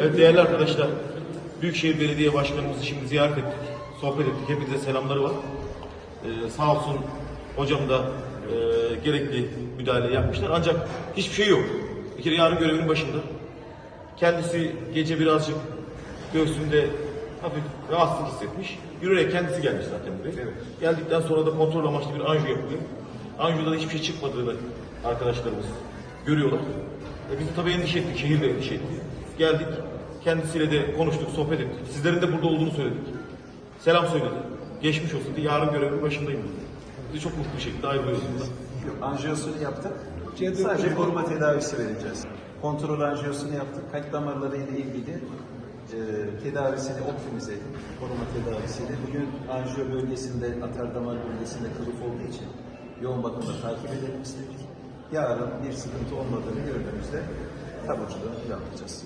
Evet değerli arkadaşlar, Büyükşehir Belediye Başkanımızı şimdi ziyaret ettik, sohbet ettik. Hepinize selamları var. Ee, sağ olsun hocam da e, gerekli müdahale yapmışlar. Ancak hiçbir şey yok. Bir kere yarın görevinin başında. Kendisi gece birazcık göğsünde hafif rahatsızlık hissetmiş. Yürüyerek kendisi gelmiş zaten buraya. Geldikten sonra da kontrol amaçlı bir anjiyo yapılıyor. Anjiyoda da hiçbir şey çıkmadığını arkadaşlarımız görüyorlar. E biz de tabii endişe ettik, şehir de endişe etti. Geldik, kendisiyle de konuştuk, sohbet ettik. Sizlerin de burada olduğunu söyledik. Selam söyledi. Geçmiş olsun dedi. Yarın görevin başındayım dedi. Biz de çok mutlu bir şekilde ayrılıyoruz buradan. Yok, anjiyosunu yaptık. Sadece koruma tedavisi vereceğiz. Kontrol anjiyosunu yaptık. Kalp damarları ile ilgili e, tedavisini optimize ettik. Koruma tedavisiyle. Bugün anjiyo bölgesinde, atar damar bölgesinde kılıf olduğu için yoğun bakımda takip edelim istedik. Yarın bir sıkıntı olmadığını gördüğümüzde taburculuğunu yapacağız.